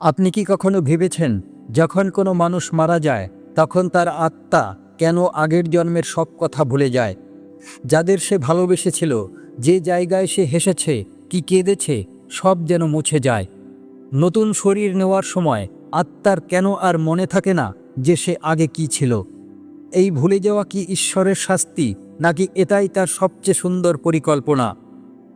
আপনি কি কখনো ভেবেছেন, যখন কোনো মানুষ মারা যায়, তখন তার আত্মা কেন আগের জন্মের সব কথা ভুলে যায়? যাদের সে ভালোবেসেছিল, যে জায়গায় সে হেসেছে, কি কেঁদেছে, সব যেন মুছে যায়। নতুন শরীর নেওয়ার সময় আত্মার কেন আর মনে থাকে না যে সে আগে কি ছিল? এই ভুলে যাওয়া কি ঈশ্বরের শাস্তি, নাকি এটাই তার সবচেয়ে সুন্দর পরিকল্পনা?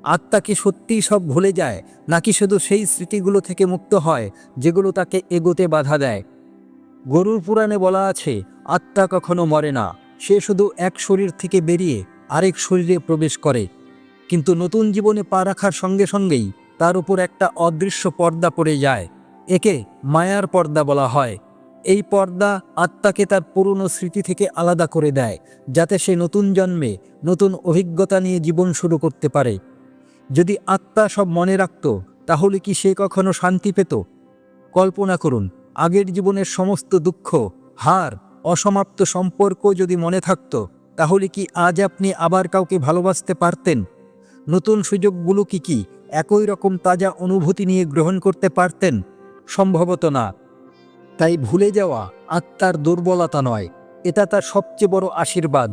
আত্মা কি সত্যিই সব ভুলে যায়, নাকি শুধু সেই স্মৃতিগুলো থেকে মুক্ত হয়, যেগুলো তাকে এগোতে বাধা দেয়? গরুর পুরাণে বলা আছে, আত্মা কখনো মরে না, সে শুধু এক শরীর থেকে বেরিয়ে আরেক শরীরে প্রবেশ করে। কিন্তু নতুন জীবনে পা রাখার সঙ্গে সঙ্গেই তার উপর একটা অদৃশ্য পর্দা পড়ে যায়, একে মায়ার পর্দা বলা হয়। এই পর্দা আত্মাকে তার পুরনো স্মৃতি থেকে আলাদা করে দেয়, যাতে সে নতুন জন্মে নতুন অভিজ্ঞতা নিয়ে জীবন শুরু করতে পারে। যদি আত্মা সব মনে রাখত, তাহলে কি সে কখনো শান্তি পেত? কল্পনা করুন, আগের জীবনের সমস্ত দুঃখ, হার, অসমাপ্ত সম্পর্ক যদি মনে থাকত, তাহলে কি আজ আপনি আবার কাউকে ভালোবাসতে পারতেন? নতুন সুযোগগুলো কি কি একই রকম তাজা অনুভূতি নিয়ে গ্রহণ করতে পারতেন? সম্ভবত না। তাই ভুলে যাওয়া আত্মার দুর্বলতা নয়, এটা তার সবচেয়ে বড় আশীর্বাদ।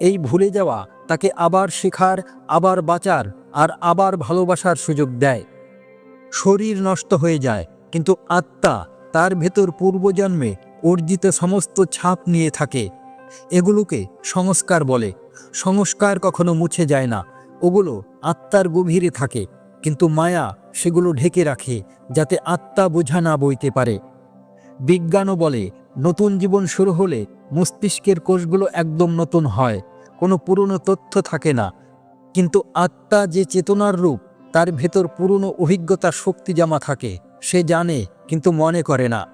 এই ভুলে যাওয়া তাকে আবার শেখার, আবার বাঁচার আর আবার ভালোবাসার সুযোগ দেয়। শরীর নষ্ট হয়ে যায়, কিন্তু আত্মা তার ভেতর পূর্বজন্মে অর্জিত সমস্ত ছাপ নিয়ে থাকে। এগুলোকে সংস্কার বলে। সংস্কার কখনো মুছে যায় না। ওগুলো আত্মার গভীরে থাকে, কিন্তু মায়া সেগুলো ঢেকে রাখে যাতে আত্মা বোঝা না বইতে পারে। বিজ্ঞানও বলে, নতুন জীবন শুরু হলে মস্তিষ্কের কোষগুলো একদম নতুন হয়। কোনো পুরনো তথ্য থাকে না। কিন্তু আত্মা যে চেতনার রূপ, তার ভেতর পুরনো অভিজ্ঞতা শক্তি জমা থাকে। সে জানে, কিন্তু মনে করে না।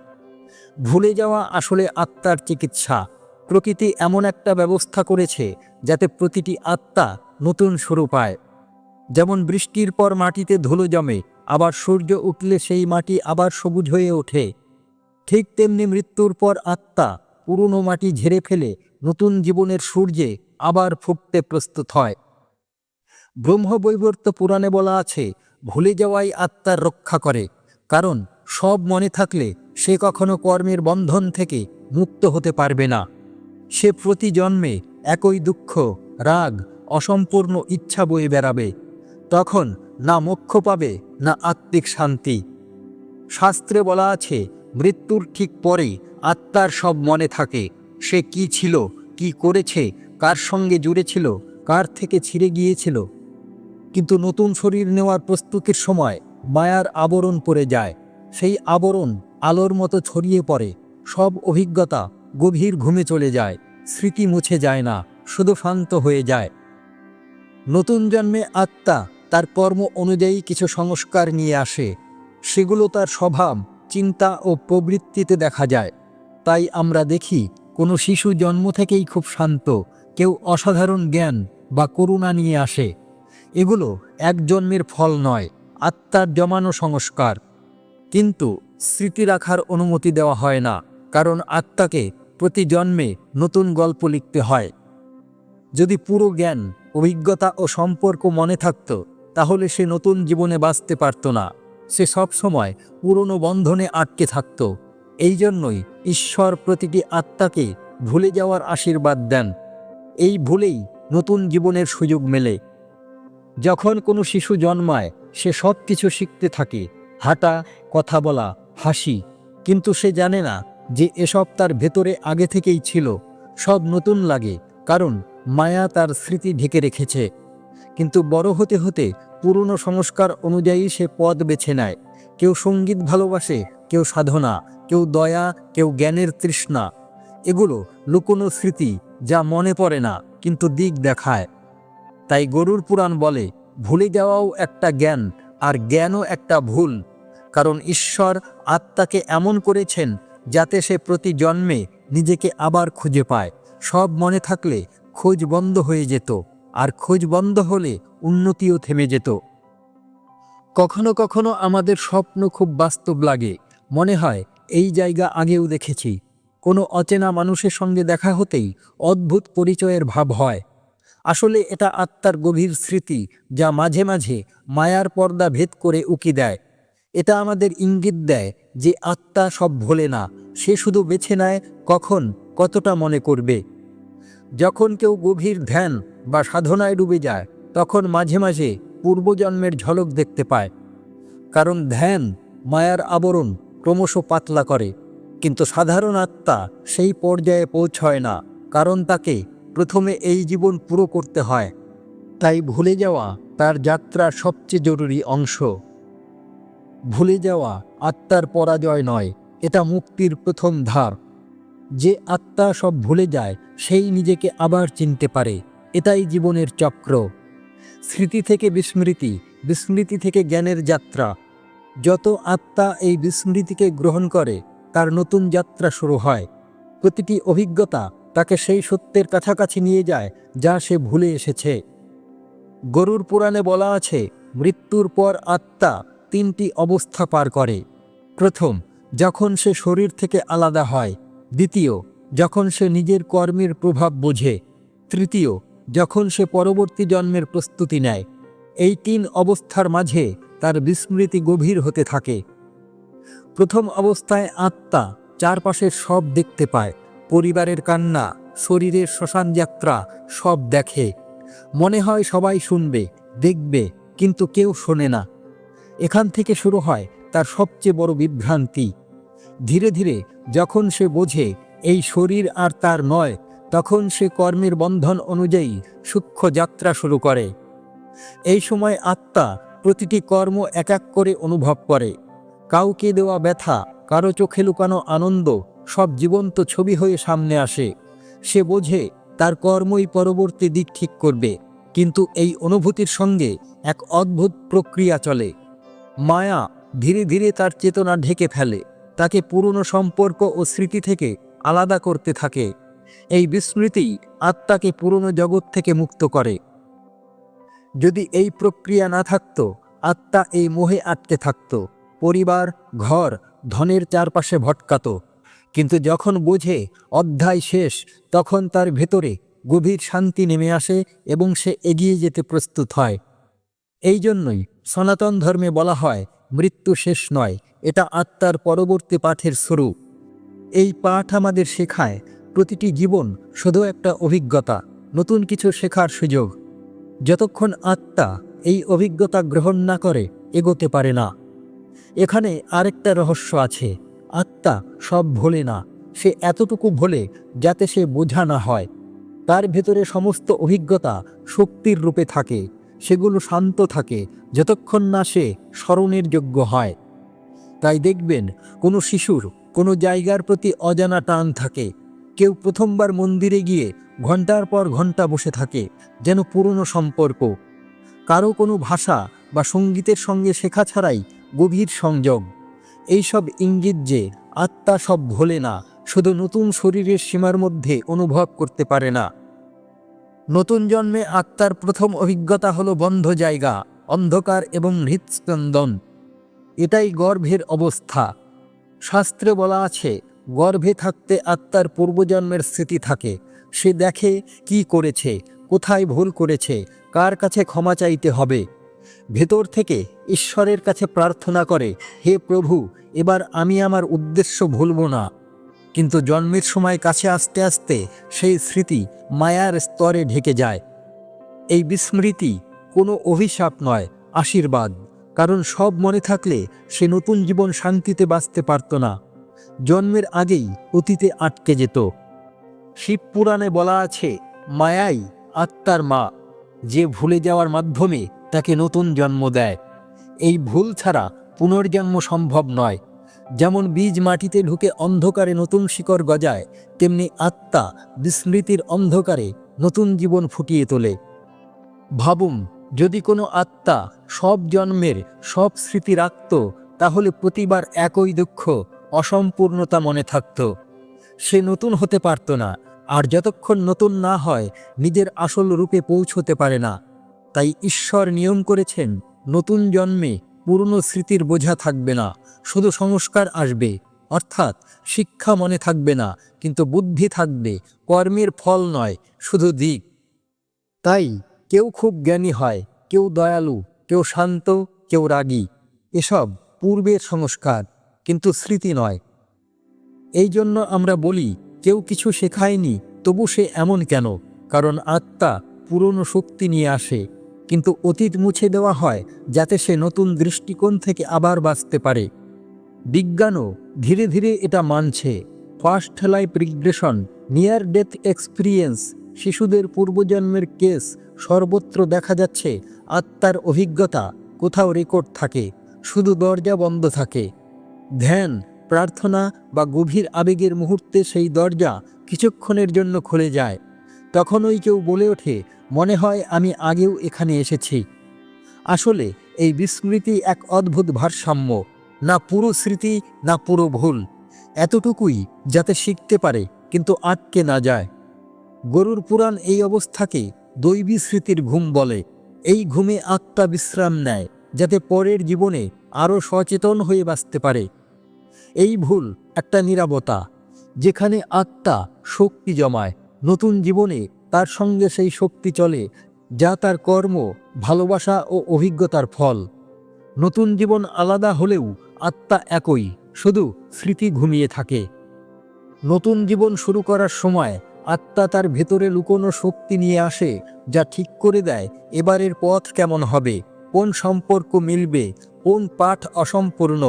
ভুলে যাওয়া আসলে আত্মার চিকিৎসা। প্রকৃতি এমন একটা ব্যবস্থা করেছে, যাতে প্রতিটি আত্মা নতুন শুরু পায়। যেমন বৃষ্টির পর মাটিতে ধুলো জমে, আবার সূর্য উঠলে সেই মাটি আবার সবুজ হয়ে ওঠে। ঠিক তেমনি মৃত্যুর পর আত্মা পুরনো মাটি ঝেড়ে ফেলে নতুন জীবনের সূর্যে আবার ফুটতে প্রস্তুত হয়। ব্রহ্মবৈবর্ত পুরাণে বলা আছে, ভুলে যাওয়াই আত্মার রক্ষা করে, কারণ সব মনে থাকলে সে কখনো কর্মের বন্ধন থেকে মুক্ত হতে পারবে না। সে প্রতি জন্মে একই দুঃখ, রাগ, অসম্পূর্ণ ইচ্ছা বয়ে বেড়াবে, তখন না মোক্ষ পাবে, না আত্মিক শান্তি। শাস্ত্রে বলা আছে, মৃত্যুর ঠিক পরে আত্মার সব মনে থাকে, সে কি ছিল, কি করেছে কার সঙ্গে জুড়েছিল কার থেকে ছিঁড়ে গিয়েছিল। কিন্তু নতুন শরীর নেওয়ার প্রস্তুতির সময় মায়ার আবরণ পড়ে যায়। সেই আবরণ আলোর মতো ছড়িয়ে পড়ে, সব অভিজ্ঞতা গভীর ঘুমে চলে যায়, স্মৃতি মুছে যায় না, শুধু শান্ত হয়ে যায়। নতুন জন্মে আত্মা তার কর্ম অনুযায়ী কিছু সংস্কার নিয়ে আসে। সেগুলো তার স্বভাব, চিন্তা ও প্রবৃত্তিতে দেখা যায়। তাই আমরা দেখি, কোনো শিশু জন্ম থেকেই খুব শান্ত কেউ অসাধারণ জ্ঞান বা করুণা নিয়ে আসে। এগুলো এক জন্মের ফল নয়, আত্মার জমানো সংস্কার। কিন্তু স্মৃতি রাখার অনুমতি দেওয়া হয় না, কারণ আত্মাকে প্রতি জন্মে নতুন গল্প লিখতে হয়। যদি পুরো জ্ঞান, অভিজ্ঞতা ও সম্পর্ক মনে থাকত, তাহলে সে নতুন জীবনে বাঁচতে পারত না। সে সব সময় পুরনো বন্ধনে আটকে থাকত। এই জন্যই ঈশ্বর প্রতিটি আত্মাকে ভুলে যাওয়ার আশীর্বাদ দেন। এই ভুলেই নতুন জীবনের সুযোগ মেলে। যখন কোনো শিশু জন্মায়, সে সব কিছু শিখতে থাকে, হাঁটা, কথা বলা, হাসি, কিন্তু সে জানে না যে এসব তার ভেতরে আগে থেকেই ছিল, সব নতুন লাগে, কারণ মায়া তার স্মৃতি ঢেকে রেখেছে। কিন্তু বড় হতে হতে পুরনো সংস্কার অনুযায়ী সে পদ বেছে নেয়। কেউ সংগীত ভালোবাসে, কেউ সাধনা, কেউ দয়া, কেউ জ্ঞানের তৃষ্ণা। এগুলো লুকোনো স্মৃতি যা মনে পড়ে না, কিন্তু দিক দেখায়। তাই গরুর পুরাণ বলে, ভুলে যাওয়াও একটা জ্ঞান, আর জ্ঞানও একটা ভুল। কারণ ঈশ্বর আত্মাকে এমন করেছেন, যাতে সে প্রতি জন্মে নিজেকে আবার খুঁজে পায়। সব মনে থাকলে খোঁজ বন্ধ হয়ে যেত, আর খোঁজ বন্ধ হলে উন্নতিও থেমে যেত। কখনো কখনো আমাদের স্বপ্ন খুব বাস্তব লাগে। মনে হয়, এই জায়গা আগেও দেখেছি। কোনো অচেনা মানুষের সঙ্গে দেখা হতেই অদ্ভুত পরিচয়ের ভাব হয়। আসলে এটা আত্মার গভীর স্মৃতি, যা মাঝে মাঝে মায়ার পর্দা ভেদ করে উকি দেয়। এটা আমাদের ইঙ্গিত দেয় যে আত্মা সব ভোলে না, সে শুধু বেছে নেয় কখন, কতটা মনে করবে। যখন কেউ গভীর ধ্যান বা সাধনায় ডুবে যায়, তখন মাঝে মাঝে পূর্বজন্মের ঝলক দেখতে পায়। কারণ ধ্যান মায়ার আবরণ ক্রমশ পাতলা করে। কিন্তু সাধারণ আত্মা সেই পর্যায়ে পৌঁছয় না, কারণ তাকে প্রথমে এই জীবন পুরো করতে হয়। তাই ভুলে যাওয়া তার যাত্রার সবচেয়ে জরুরি অংশ। ভুলে যাওয়া আত্মার পরাজয় নয়, এটা মুক্তির প্রথম ধার। যে আত্মা সব ভুলে যায়, সেই নিজেকে আবার চিনতে পারে, এটাই জীবনের চক্র। স্মৃতি থেকে বিস্মৃতি বিস্মৃতি থেকে জ্ঞানের যাত্রা। যত আত্মা এই বিস্মৃতিকে গ্রহণ করে তার নতুন যাত্রা শুরু হয়। প্রতিটি অভিজ্ঞতা তাকে সেই সত্যের কাছাকাছি নিয়ে যায় যা সে ভুলে এসেছে। গরুর পুরাণে বলা আছে, মৃত্যুর পর আত্মা তিনটি অবস্থা পার করে। প্রথম, যখন সে শরীর থেকে আলাদা হয়। দ্বিতীয়, যখন সে নিজের কর্মের প্রভাব বোঝে। তৃতীয়, যখন সে পরবর্তী জন্মের প্রস্তুতি নেয়। এই তিন অবস্থার মাঝে তার বিস্মৃতি গভীর হতে থাকে। প্রথম অবস্থায় আত্মা চারপাশের সব দেখতে পায়, পরিবারের কান্না, শরীরের শ্মশান যাত্রা সব দেখে। মনে হয় সবাই শুনবে, দেখবে, কিন্তু কেউ শোনে না। এখান থেকে শুরু হয় তার সবচেয়ে বড় বিভ্রান্তি। ধীরে ধীরে যখন সে বোঝে এই শরীর আর তার নয়, তখন সে কর্মের বন্ধন অনুযায়ী সূক্ষ্ম যাত্রা শুরু করে। এই সময় আত্মা প্রতিটি কর্ম এক এক করে অনুভব করে। কাউকে দেওয়া ব্যথা, কারও চোখে লুকানো আনন্দ, সব জীবন্ত ছবি হয়ে সামনে আসে। সে বোঝে, তার কর্মই পরবর্তী দিক ঠিক করবে। কিন্তু এই অনুভূতির সঙ্গে এক অদ্ভুত প্রক্রিয়া চলে। মায়া ধীরে ধীরে তার চেতনা ঢেকে ফেলে। তাকে পুরনো সম্পর্ক ও স্মৃতি থেকে আলাদা করতে থাকে। এই বিস্মৃতি আত্মাকে পুরনো জগৎ থেকে মুক্ত করে। যদি এই প্রক্রিয়া না থাকতো, আত্মা এই মোহে আটকে থাকত। পরিবার, ঘর, ধনের চারপাশে ভটকাতো। কিন্তু যখন বোঝে অধ্যায় শেষ, তখন তার ভেতরে গভীর শান্তি নেমে আসে এবং সে এগিয়ে যেতে প্রস্তুত হয়। এই জন্যই সনাতন ধর্মে বলা হয়, মৃত্যু শেষ নয়, এটা আত্মার পরবর্তী পাঠের স্বরূপ এই পাঠ আমাদের শেখায় প্রতিটি জীবন শুধু একটা অভিজ্ঞতা, নতুন কিছু শেখার সুযোগ। যতক্ষণ আত্মা এই অভিজ্ঞতা গ্রহণ না করে, এগোতে পারে না। এখানে আরেকটা রহস্য আছে। আত্মা সব ভোলে না, সে এতটুকু ভোলে যাতে সে বোঝা না হয়। তার ভেতরে সমস্ত অভিজ্ঞতা শক্তির রূপে থাকে, সেগুলো শান্ত থাকে, যতক্ষণ না সে স্মরণের যোগ্য হয়। তাই দেখবেন, কোনো শিশুর কোনো জায়গার প্রতি অজানা টান থাকে। কেউ প্রথমবার মন্দিরে গিয়ে ঘণ্টার পর ঘণ্টা বসে থাকে, যেন পুরনো সম্পর্ক। কারও কোনো ভাষা বা সঙ্গীতের সঙ্গে শেখা ছাড়াই গভীর সংযোগ। এইসব ইঙ্গিত যে আত্মা সব ভোলে না, শুধু নতুন শরীরের সীমার মধ্যে অনুভব করতে পারে না। নতুন জন্মে আত্মার প্রথম অভিজ্ঞতা হলো বন্ধ জায়গা, অন্ধকার এবং হৃৎস্পন্দন। এটাই গর্ভের অবস্থা। শাস্ত্রে বলা আছে, গর্ভে থাকতে আত্মার পূর্বজন্মের স্মৃতি থাকে। সে দেখে কি করেছে, কোথায় ভুল করেছে, কার কাছে ক্ষমা চাইতে হবে। ভেতর থেকে ঈশ্বরের কাছে প্রার্থনা করে, হে প্রভু, এবার আমি আমার উদ্দেশ্য ভুলব না। কিন্তু জন্মের সময় কাছে আসতে আসতে সেই স্মৃতি মায়ার স্তরে ঢেকে যায়। এই বিস্মৃতি কোনো অভিশাপ নয়, আশীর্বাদ, কারণ সব মনে থাকলে সে নতুন জীবন শান্তিতে বাঁচতে পারত না। জন্মের আগেই অতীতে আটকে যেত। শিব পুরাণে বলা আছে, মায়াই আত্মার মা, যে ভুলে যাওয়ার মাধ্যমে তাকে নতুন জন্ম দেয়। এই ভুল ছাড়া পুনর্জন্ম সম্ভব নয়। যেমন বীজ মাটিতে ঢুকে অন্ধকারে নতুন শিকড় গজায়, তেমনি আত্মা বিস্মৃতির অন্ধকারে নতুন জীবন ফুটিয়ে তোলে। ভাবুন, যদি কোনো আত্মা সব জন্মের সব স্মৃতি রাখত, তাহলে প্রতিবার একই দুঃখ, অসম্পূর্ণতা মনে থাকত। সে নতুন হতে পারত না, আর যতক্ষণ নতুন না হয়, নিজের আসল রূপে পৌঁছতে পারে না। তাই ঈশ্বর নিয়ম করেছেন, নতুন জন্মে পুরনো স্মৃতির বোঝা থাকবে না, শুধু সংস্কার আসবে। অর্থাৎ শিক্ষা মনে থাকবে না, কিন্তু বুদ্ধি থাকবে, কর্মের ফল নয়, শুধু দিক। তাই কেউ খুব জ্ঞানী হয়, কেউ দয়ালু, কেউ শান্ত, কেউ রাগী। এসব পূর্বের সংস্কার, কিন্তু স্মৃতি নয়। এই জন্য আমরা বলি, কেউ কিছু শেখায়নি, তবু সে এমন কেন? কারণ আত্মা পুরনো শক্তি নিয়ে আসে। কিন্তু অতীত মুছে দেওয়া হয় যাতে সে নতুন দৃষ্টিকোণ থেকে আবার বাঁচতে পারে। বিজ্ঞানও ধীরে ধীরে এটা মানছে। First life regression, near death experience, শিশুদের পূর্বজন্মের কেস সর্বত্র দেখা যাচ্ছে, আত্মার অভিজ্ঞতা কোথাও রেকর্ড থাকে, শুধু দরজা বন্ধ থাকে। ধ্যান, প্রার্থনা বা গভীর আবেগের মুহূর্তে সেই দরজা কিছুক্ষণের জন্য খুলে যায়। তখনই কেউ বলে ওঠে মনে হয় আমি আগেও এখানে এসেছি। আসলে এই বিস্মৃতি এক অদ্ভুত ভারসাম্য, না পুরো স্মৃতি, না পুরো ভুল। এতটুকুই যাতে শিখতে পারে, কিন্তু আটকে না যায়। গরুর পুরাণ এই অবস্থাকে দৈবী স্মৃতির ঘুম বলে। এই ঘুমে আত্মা বিশ্রাম নেয়, যাতে পরের জীবনে আরও সচেতন হয়ে বাঁচতে পারে। এই ভুল একটা নিরাপত্তা, যেখানে আত্মা শক্তি জমায়, নতুন জীবনে তার সঙ্গে সেই শক্তি চলে, যা তার কর্ম, ভালোবাসা ও অভিজ্ঞতার ফল। নতুন জীবন আলাদা হলেও আত্মা একই, শুধু স্মৃতি ঘুমিয়ে থাকে। নতুন জীবন শুরু করার সময় আত্মা তার ভেতরে লুকোনো শক্তি নিয়ে আসে, যা ঠিক করে দেয় এবারের পথ কেমন হবে, কোন সম্পর্ক মিলবে, কোন পাঠ অসম্পূর্ণ।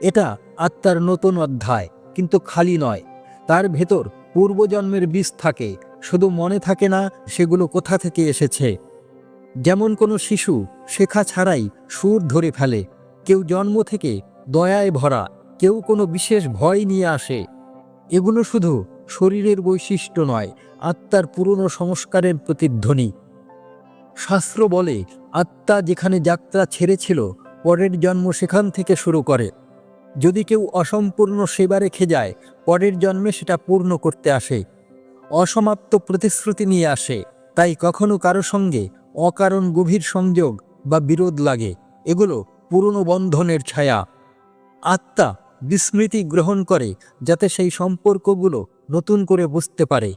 এটা আত্মার নতুন অধ্যায়, কিন্তু খালি নয়, তার ভেতর পূর্বজন্মের বীজ থাকে শুধু মনে থাকে না সেগুলো কোথা থেকে এসেছে। যেমন কোনো শিশু শেখা ছাড়াই সুর ধরে ফেলে, কেউ জন্ম থেকে দয়ায় ভরা, কেউ কোনো বিশেষ ভয় নিয়ে আসে। এগুলো শুধু শরীরের বৈশিষ্ট্য নয়, আত্মার পুরনো সংস্কারের প্রতিধ্বনি। শাস্ত্র বলে, আত্মা যেখানে যাত্রা ছেড়েছিল, পরের জন্ম সেখান থেকে শুরু করে। যদি কেউ অসম্পূর্ণ সেবা রেখে যায়, পরের জন্মে সেটা পূর্ণ করতে আসে। অসমাপ্ত প্রতিশ্রুতি নিয়ে আসে। তাই কখনো কারও সঙ্গে অকারণ গভীর সংযোগ বা বিরোধ লাগে। এগুলো পুরনো বন্ধনের ছায়া। আত্মা বিস্মৃতি গ্রহণ করে যাতে সেই সম্পর্কগুলো নতুন করে বুঝতে পারে।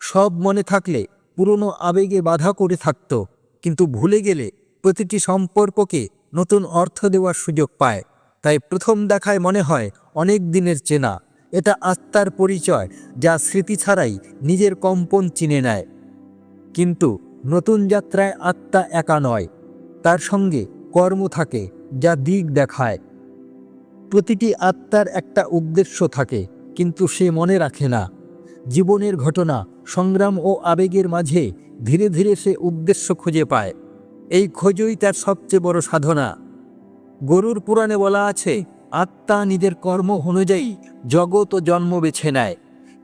সব মনে থাকলে পুরনো আবেগে বাধা করে থাকত, কিন্তু ভুলে গেলে প্রতিটি সম্পর্ককে নতুন অর্থ দেওয়ার সুযোগ পায়। তাই প্রথম দেখায় মনে হয় অনেক দিনের চেনা। এটা আত্মার পরিচয়, যা স্মৃতি ছাড়াই নিজের কম্পন চিনে নেয়। কিন্তু নতুন যাত্রায় আত্মা একা নয়, তার সঙ্গে কর্ম থাকে, যা দিক দেখায়। প্রতিটি আত্মার একটা উদ্দেশ্য থাকে, কিন্তু সে মনে রাখে না। জীবনের ঘটনা, সংগ্রাম ও আবেগের মাঝে ধীরে ধীরে সে উদ্দেশ্য খুঁজে পায়। এই খোঁজই তার সবচেয়ে বড় সাধনা। গরুর পুরাণে বলা আছে আত্মা নিজের কর্ম অনুযায়ী জগৎ ও জন্ম বেছে নেয়।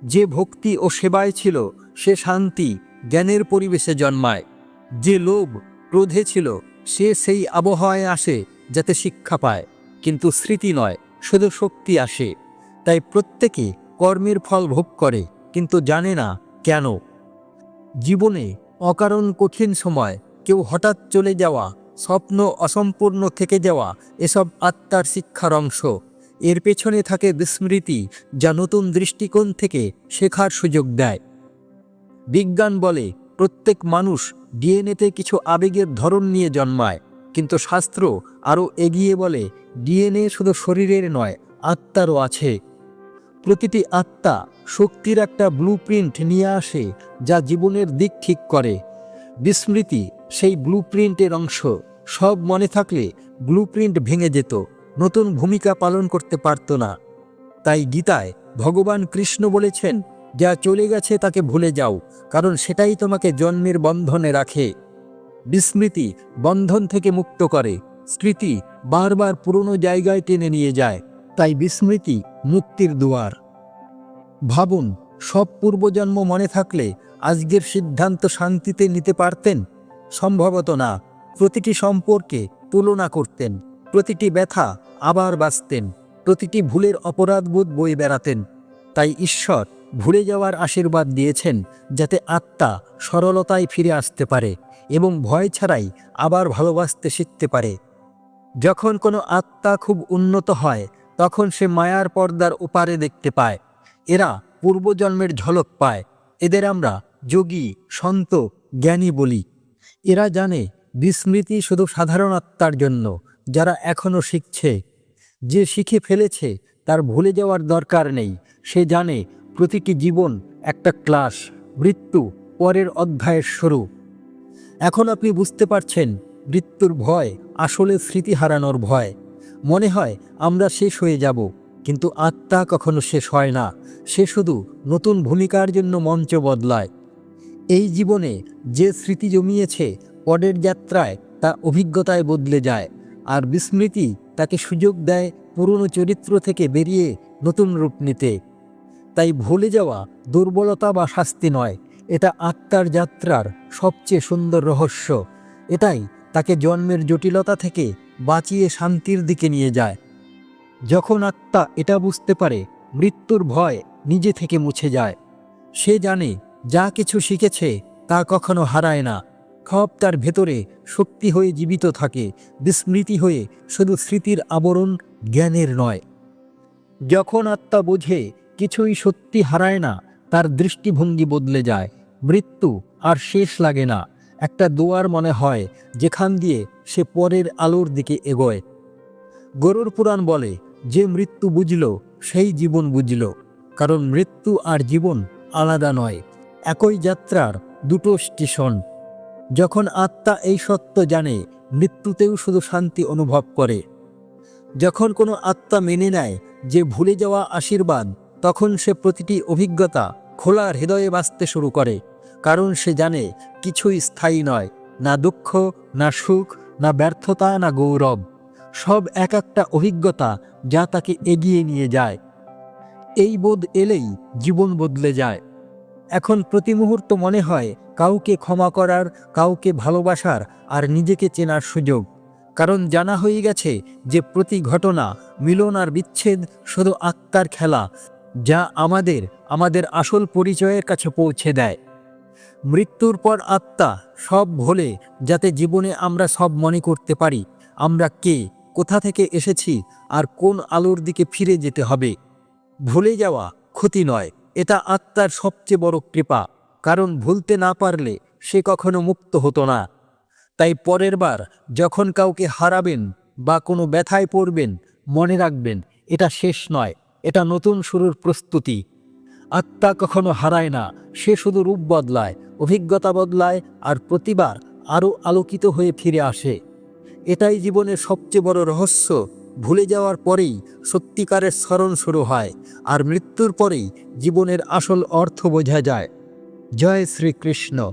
যে ভক্তি ও সেবায় ছিল, সে শান্তি জ্ঞানের পরিবেশে জন্মায়। যে লোভ ক্রোধে ছিল, সে সেই আবহাওয়ায় আসে, যাতে শিক্ষা পায়। কিন্তু স্মৃতি নয়, শুধু শক্তি আসে। তাই প্রত্যেকে কর্মের ফল ভোগ করে, কিন্তু জানে না কেন। জীবনে অকারণ কঠিন সময়, কেউ হঠাৎ চলে যাওয়া স্বপ্ন অসম্পূর্ণ থেকে যাওয়া এসব আত্মার শিক্ষার অংশ। এর পেছনে থাকে বিস্মৃতি যা নতুন দৃষ্টিকোণ থেকে শেখার সুযোগ দেয়। বিজ্ঞান বলে, প্রত্যেক মানুষ ডিএনএতে কিছু আবেগের ধরন নিয়ে জন্মায়, কিন্তু শাস্ত্র আরও এগিয়ে বলে, ডিএনএ শুধু শরীরের নয়, আত্মারও আছে। প্রতিটি আত্মা শক্তির একটা ব্লুপ্রিন্ট নিয়ে আসে যা জীবনের দিক ঠিক করে। বিস্মৃতি, সেই ব্লুপ্রিন্টের অংশ। সব মনে থাকলে ব্লুপ্রিন্ট ভেঙে যেত, নতুন ভূমিকা পালন করতে পারত না। তাই গীতায় ভগবান কৃষ্ণ বলেছেন, যা চলে গেছে তাকে ভুলে যাও, কারণ সেটাই তোমাকে জন্মের বন্ধনে রাখে। বিস্মৃতি বন্ধন থেকে মুক্ত করে, স্মৃতি বারবার পুরনো জায়গায় টেনে নিয়ে যায়, তাই বিস্মৃতি মুক্তির দুয়ার। ভাবুন, সব পূর্বজন্ম মনে থাকলে আজকের সিদ্ধান্ত শান্তিতে নিতে পারতেন? সম্ভবত না। প্রতিটি সম্পর্কে তুলনা করতেন। প্রতিটি ব্যথা আবার বাঁচতেন। প্রতিটি ভুলের অপরাধবোধ বই বেড়াতেন। তাই ঈশ্বর ভুলে যাওয়ার আশীর্বাদ দিয়েছেন যাতে আত্মা সরলতায় ফিরে আসতে পারে এবং ভয় ছাড়াই আবার ভালোবাসতে শিখতে পারে। যখন কোনো আত্মা খুব উন্নত হয়, তখন সে মায়ার পর্দার ওপারে দেখতে পায়। এরা পূর্বজন্মের ঝলক পায়। এদের আমরা যোগী, সন্ত, জ্ঞানী বলি। এরা জানে বিস্মৃতি শুধু সাধারণ আত্মার জন্য, যারা এখনও শিখছে। যে শিখে ফেলেছে, তার ভুলে যাওয়ার দরকার নেই। সে জানে প্রতিটি জীবন একটা ক্লাস, মৃত্যু, পরের অধ্যায়ের শুরু। এখন আপনি বুঝতে পারছেন, মৃত্যুর ভয় আসলে স্মৃতি হারানোর ভয়। মনে হয়, আমরা শেষ হয়ে যাব, কিন্তু আত্মা কখনো শেষ হয় না। সে শুধু নতুন ভূমিকার জন্য মঞ্চ বদলায়। এই জীবনে যে স্মৃতি জমিয়েছে পরের যাত্রায় তা অভিজ্ঞতায় বদলে যায়, আর বিস্মৃতি তাকে সুযোগ দেয় পুরনো চরিত্র থেকে বেরিয়ে নতুন রূপ নিতে। তাই ভুলে যাওয়া দুর্বলতা বা শাস্তি নয়, এটা আত্মার যাত্রার সবচেয়ে সুন্দর রহস্য। এটাই তাকে জন্মের জটিলতা থেকে বাঁচিয়ে শান্তির দিকে নিয়ে যায়। যখন আত্মা এটা বুঝতে পারে, মৃত্যুর ভয় নিজে থেকে মুছে যায়। সে জানে যা কিছু শিখেছে তা কখনো হারায় না। সব তার ভেতরে শক্তি হয়ে জীবিত থাকে, বিস্মৃতি হয়ে শুধু স্মৃতির আবরণ জ্ঞানের নয়। যখন আত্মা বোঝে কিছুই সত্যি হারায় না, তার দৃষ্টিভঙ্গি বদলে যায়, মৃত্যু আর শেষ লাগে না। একটা দোয়ার মনে হয়, যেখান দিয়ে সে পরের আলোর দিকে এগোয়। গরুর পুরাণ বলে, যে মৃত্যু বুঝল, সেই জীবন বুঝল। কারণ মৃত্যু আর জীবন আলাদা নয়। একই যাত্রার দুটো স্টেশন। যখন আত্মা এই সত্য জানে, মৃত্যুতেও শুধু শান্তি অনুভব করে। যখন কোনো আত্মা মেনে নেয় যে ভুলে যাওয়া আশীর্বাদ, তখন সে প্রতিটি অভিজ্ঞতা খোলার হৃদয়ে বাঁচতে শুরু করে, কারণ সে জানে কিছুই স্থায়ী নয়, না দুঃখ, না সুখ, না ব্যর্থতা, না গৌরব। সব এক একটা অভিজ্ঞতা যা তাকে এগিয়ে নিয়ে যায়। এই বোধ এলেই জীবন বদলে যায়। এখন প্রতি মুহূর্ত মনে হয় কাউকে ক্ষমা করার, কাউকে ভালোবাসার আর নিজেকে চেনার সুযোগ। কারণ জানা হয়ে গেছে যে প্রতি ঘটনা মিলন আর বিচ্ছেদ শুধু আত্মার খেলা, যা আমাদের আমাদের আসল পরিচয়ের কাছে পৌঁছে দেয়। মৃত্যুর পর আত্মা সব ভোলে যাতে জীবনে আমরা সব মনে করতে পারি, আমরা কে, কোথা থেকে এসেছি আর কোন আলোর দিকে ফিরে যেতে হবে। ভুলে যাওয়া ক্ষতি নয়। এটা আত্মার সবচেয়ে বড় কৃপা, কারণ ভুলতে না পারলে সে কখনো মুক্ত হতো না। তাই পরের বার যখন কাউকে হারাবেন বা কোনো ব্যথায় পড়বেন, মনে রাখবেন, এটা শেষ নয়, এটা নতুন শুরুর প্রস্তুতি। আত্মা কখনো হারায় না, সে শুধু রূপ বদলায়, অভিজ্ঞতা বদলায় আর প্রতিবার আরও আলোকিত হয়ে ফিরে আসে। এটাই জীবনের সবচেয়ে বড় রহস্য ভুলে যাওয়ার পরেই সত্যিকারের স্মরণ শুরু হয় আর মৃত্যুর পরেই জীবনের আসল অর্থ বোঝা যায়। জয় শ্রীকৃষ্ণ।